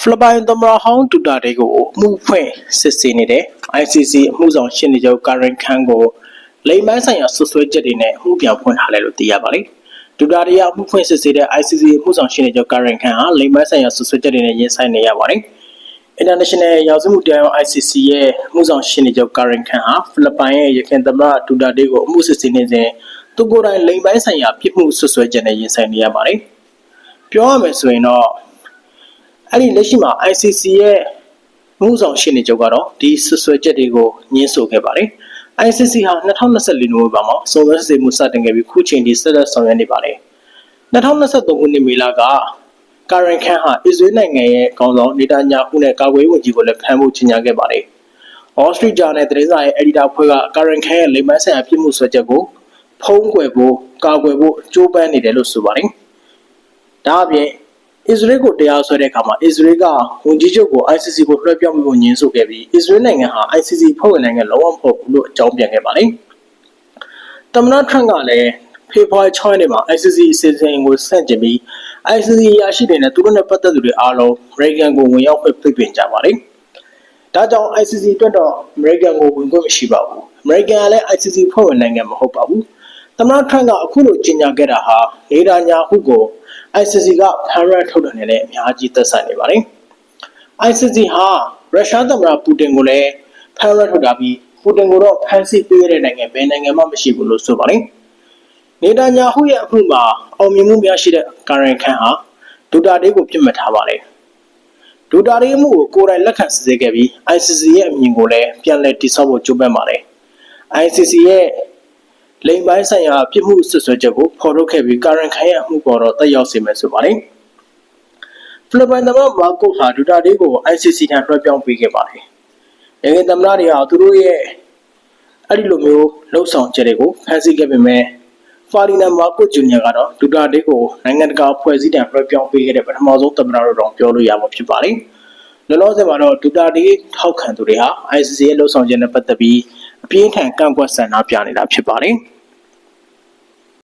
ဖိလစ်ပိုင်သမ္မတဟောင်းဒူတာတေကိုအမှုဖွင့်စစ်ဆေးနေတဲ့ ICC အမှုဆောင်ရှင်းနေချုပ်ကာရင်ခန်ကိုလိမ်မိုင်းဆိုင်ရာဆွဆွဲချက်တွေနဲ့အမှုပြန်ဖွင့်ထားတယ်လို့သိရပါတယ်။ဒူတာတေကအမှုဖွင့်စစ်ဆေးတဲ့ ICC အမှုဆောင်ရှင်းနေချုပ်ကာရင်ခန်ဟာလိမ်မိုင်းဆိုင်ရာဆွဆွဲချက်တွေနဲ့ရင်ဆိုင်နေရပါတယ်။ International ရာဇဝတ်မှုတရားရုံး ICC ရဲ့အမှုဆောင်ရှင်းနေချုပ်ကာရင်ခန်ဟာဖိလစ်ပိုင်ရဲ့ရခိုင်သမ္မတဒူတာတေကိုအမှုစစ်ဆေးနေစဉ်သူကိုယ်တိုင်လိမ်မိုင်းဆိုင်ရာပြစ်မှုဆွဆွဲချက်နဲ့ရင်ဆိုင်နေရပါတယ်။ပြောရမယ်ဆိုရင်တော့ အဲ့ဒီလက်ရှိမှာ ICC ရဲ့မှုဆောင်ရှင်းနေချုပ်ကတော့ဒီဆွဆွဲချက်တွေကိုညှင်းဆိုခဲ့ပါတယ်။ ICC ဟာ2024နိုဝင်ဘာမှာစုံစမ်းစစ်ဆေးမှုစတင်ခဲ့ပြီးခုချိန်ထိဆက်လက်ဆောင်ရွက်နေပါတယ်။2023ခုနှစ်မေလကကာရန်ခန်ဟာအစ္စရေးနိုင်ငံရဲ့ခေါင်းဆောင်နေတညာဟုနဲ့ကာကွယ်ရေးဝန်ကြီးကိုလည်းဖမ်းဖို့ကြေညာခဲ့ပါတယ်။ Wall Street Journal သတင်းစာရဲ့ editor ဖွဲ့ကကာရန်ခန်ရဲ့လိမ်မန်းဆိုင်ရာပြစ်မှုဆွဲချက်ကိုဖုံးကွယ်ဖို့ကာကွယ်ဖို့ကြိုးပမ်းနေတယ်လို့ဆိုပါတယ်။ဒါအပြင် အစ္စရေးကိုတရားစွဲတဲ့အခါမှာအစ္စရေးကဝန်ကြီးချုပ်ကို ICC ကိုလွှဲပြောင်းပြီးညှင်းဆိုခဲ့ပြီးအစ္စရေးနိုင်ငံဟာ ICC ဖွဲ့ဝင်နိုင်ငံလုံးဝမဟုတ်ဘူးလို့အကြောင်းပြန်ခဲ့ပါတယ်။သမ္မတထရန့်ကလည်းဖေဖော်ဝါရီ6ရက်နေ့မှာ ICC အစီအစဉ်ကိုဆန့်ကျင်ပြီး ICC ရရှိတဲ့နဲ့သူတို့နဲ့ပတ်သက်သူတွေအားလုံးအမေရိကန်ကိုဝင်ရောက်ဖိတ်ပင်ကြပါတယ်။ဒါကြောင့် ICC အတွက်တော့အမေရိကန်ကိုဝင်ခွင့်မရှိပါဘူး။အမေရိကန်ကလည်း ICC ဖွဲ့ဝင်နိုင်ငံမဟုတ်ပါဘူး။သမ္မတထရန့်ကအခုလိုကြေညာခဲ့တာဟာနေဒါညာဟုကို ICC ကဖမ်းရထုတ်တယ်နဲ့အများကြီးသက်ဆိုင်နေပါတယ်။ ICC ဟာရုရှားသမ္မတပူတင်ကိုလည်းဖမ်းရထုတ်တာပြီးပူတင်ကိုတော့ဖမ်းဆီးပေးတဲ့နိုင်ငံဘယ်နိုင်ငံမှမရှိဘူးလို့ဆိုပါတယ်။နေဒါညာဟုရဲ့အမှုမှာအောင်မြင်မှုများရှိတဲ့ကာရန်ခန်ဟာဒူတာတေးကိုပြစ်မှတ်ထားပါတယ်။ဒူတာတေးအမှုကိုကိုယ်တိုင်လက်ခံစစ်ဆေးခဲ့ပြီး ICC ရဲ့အမြင်ကိုလည်းပြန်လည်တိစောက်ဖို့ကြိုးပမ်းပါတယ်။ ICC ရဲ့ လိမ်ပိုင်းဆိုင်ရာပြစ်မှုဆွဆွဲချက်ကိုဖော်ထုတ်ခဲ့ပြီးကာရန်ခိုင်ရဲ့အမှုပေါ်တော့တက်ရောက်စေမယ်ဆိုပါတယ်။ဖိလစ်ပိုင်သမ္မတမာကိုဟာဒူတာတေးကို ICC ထံလွှဲပြောင်းပေးခဲ့ပါတယ်။နိုင်ငံသမ္မတတွေဟာသူတို့ရဲ့အဲ့ဒီလိုမျိုးလှုပ်ဆောင်ချက်တွေကိုဖန်ဆီးခဲ့ပေမဲ့ဖာလီနာမာကိုဂျူနီယာကတော့ဒူတာတေးကိုနိုင်ငံတကာဖွဲ့စည်းတံလွှဲပြောင်းပေးခဲ့တဲ့ပထမဆုံးသမ္မတတော်တော်ပြောလို့ရမှာဖြစ်ပါတယ်။ လောလောဆယ်မှာတော့ဒူတာတေးထောက်ခံသူတွေဟာ ICC ရဲ့လှုပ်ဆောင်ချက်နဲ့ပတ်သက်ပြီးအပြင်းထန်ကန့်ကွက်ဆန္ဒပြနေတာဖြစ်ပါတယ်။